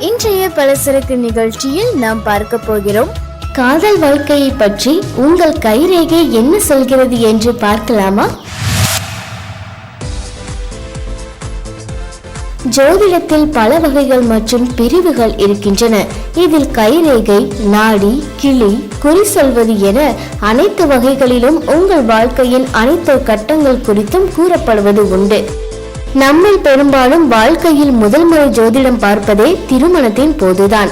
இன்றைய பலசரக்கு நிகழ்ச்சியில் நாம் பார்க்க போகிறோம். காதல் வாழ்க்கையை பற்றி உங்கள் கைரேகை என்ன சொல்கிறது என்று பார்க்கலாமா? ஜோதிடத்தில் பல வகைகள் மற்றும் பிரிவுகள் இருக்கின்றன. இதில் கைரேகை நாடி கிளி குறி சொல்வது என அனைத்து வகைகளிலும் உங்கள் வாழ்க்கையின் அனைத்து கட்டங்கள் குறித்தும் கூறப்படுவது உண்டு. நம்மில் பெரும்பாலும் வாழ்க்கையில் முதல் முறை ஜோதிடம் பார்ப்பதே திருமணத்தின் போதுதான்.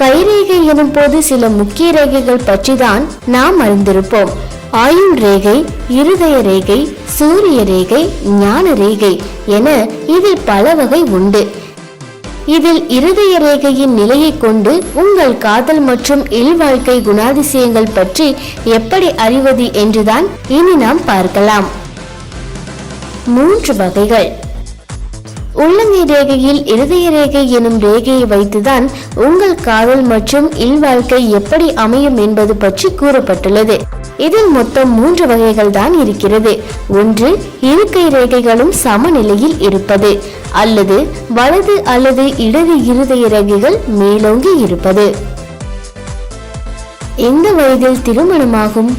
கைரேகை எனும் போது சில முக்கிய ரேகைகள் பற்றிதான் நாம் அறிந்திருப்போம். ஆயுள் ரேகை இருதய ரேகை சூரிய ரேகை ஞான ரேகை என இதில் பல வகை உண்டு. இதில் இருதய ரேகையின் நிலையை கொண்டு உங்கள் காதல் மற்றும் இல்வாழ்க்கை குணாதிசயங்கள் பற்றி எப்படி அறிவது என்றுதான் இனி நாம் பார்க்கலாம். மூன்று வகைகள். உள்ளங்கை ரேகையில் இருதய ரேகை எனும் ரேகையை வைத்துதான் உங்கள் காதல் மற்றும் இல்வாழ்க்கை எப்படி அமையும் என்பது பற்றி கூறப்பட்டுள்ளது. இதில் மொத்தம் மூன்று வகைகள் தான் இருக்கிறது. ஒன்று இருக்கை ரேகைகளும் சமநிலையில் இருப்பது. அல்லது வலது அல்லது இடது இருதய ரேகைகள் மேலோங்கி இருப்பது. எந்த வயதில் திருமணமாகும்?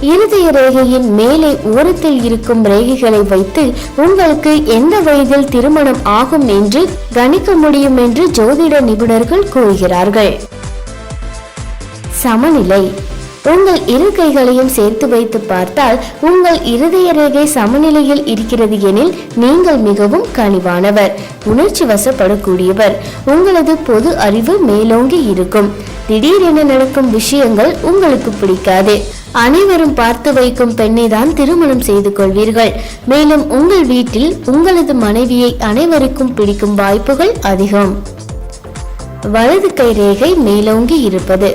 இருதய ரேகையின் மேலே ஓரத்தில் இருக்கும் ரேகைகளை வைத்து உங்களுக்கு எந்த வயதில் திருமணம் ஆகும் என்று கணிக்க முடியும் என்று ஜோதிட நிபுணர்கள் கூறுகிறார்கள். சமநிலை. உங்கள் இரு கைகளையும் சேர்த்து வைத்து பார்த்தால் உங்கள் இருதய ரேகை சமநிலையில் இருக்கிறது எனில் நீங்கள் மிகவும் கனிவானவர் உணர்ச்சி வசப்படக்கூடியவர் உங்களது பொது அறிவு மேலோங்கி இருக்கும். திடீரென நடக்கும் விஷயங்கள் உங்களுக்கு பிடிக்காது. அனைவரும் பார்த்து வைக்கும் பெண்ணை தான் திருமணம் செய்து கொள்வீர்கள். மேலும் உங்கள் வீட்டில் உங்களது மனைவியை அனைவருக்கும் பிடிக்கும் வாய்ப்புகள் அதிகம். வலது கை ரேகை மேலோங்கி இருப்பது.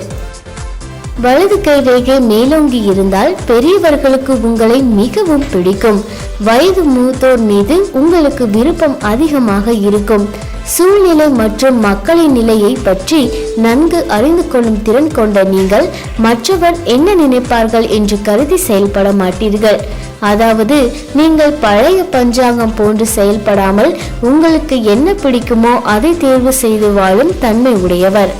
வலது கை ரேகை மேலோங்கி இருந்தால் பெரியவர்களுக்கு உங்களை மிகவும் பிடிக்கும். வயது மூத்தோர் மீது உங்களுக்கு விருப்பம் அதிகமாக இருக்கும். சூழ்நிலை மற்றும் மக்களின் நிலையை பற்றி நன்கு அறிந்து கொள்ளும் திறன் கொண்ட நீங்கள் மற்றவர் என்ன நினைப்பார்கள் என்று கருதி செயல்பட மாட்டீர்கள். அதாவது நீங்கள் பழைய பஞ்சாங்கம் போன்று செயல்படாமல் உங்களுக்கு என்ன பிடிக்குமோ அதை தேர்வு செய்து வாழும் தன்மை உடையவர்.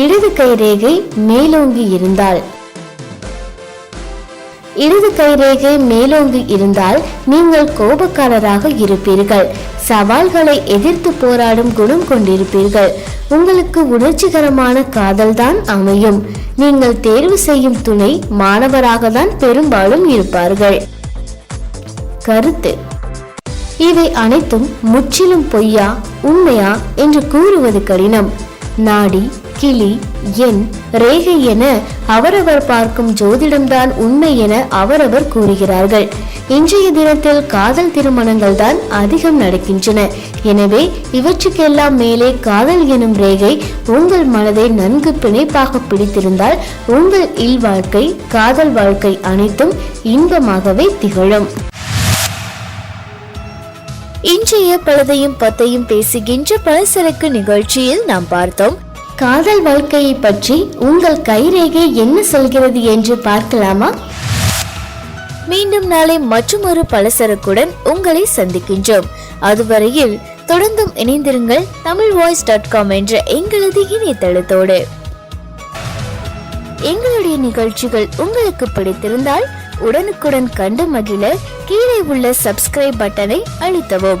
இடது கை ரேகை மேலோங்கி இருந்தால். இடது கை ரேகை மேலோங்கி இருந்தால் நீங்கள் கோபக்காரராக இருப்பீர்கள். சவால்களை எதிர்த்து போராடும் குணம் கொண்டிருப்பீர்கள். உங்களுக்கு உணர்ச்சிகரமான காதல்தான் அமையும். நீங்கள் தேர்வு செய்யும் துணை மாணவராக தான் பெரும்பாலும் இருப்பார்கள். கருத்து. இவை அனைத்தும் முற்றிலும் பொய்யா உண்மையா என்று கூறுவது கடினம். நாடி கிளி எண் ரேகை என அவரவர் பார்க்கும் ஜோதிடம்தான் உண்மை என அவரவர் கூறுகிறார்கள். இன்றைய தினத்தில் காதல் திருமணங்கள் தான் அதிகம் நடக்கின்றன. எனவே இவற்றுக்கெல்லாம் மேலே காதல் எனும் ரேகை உங்கள் மனதை நன்கு பிணைப்பாக பிடித்திருந்தால் உங்கள் இல்வாழ்க்கை காதல் வாழ்க்கை அனைத்தும் இன்பமாகவே திகழும். இன்றைய பழதையும் பத்தையும் பேசுகின்ற பலசரக்கு நிகழ்ச்சியில் நாம் பார்த்தோம். காதல் வாழ்க்கையை பற்றி உங்கள் கைரேகை என்ன சொல்கிறது என்று பார்க்கலாமா? மீண்டும் நாளை மற்றொரு பலசரக்குடன் உங்களை சந்திக்கின்றோம். அதுவரையில் தொடர்ந்தும் இணைந்திருங்கள் தமிழ் வாய்ஸ் டாட் காம் என்ற எங்களது இணையதளத்தோடு. எங்களுடைய நிகழ்ச்சிகள் உங்களுக்கு பிடித்திருந்தால் உடனுக்குடன் கண்டு மகிழ கீழே உள்ள சப்ஸ்கிரைப் பட்டனை அழுத்தவும்.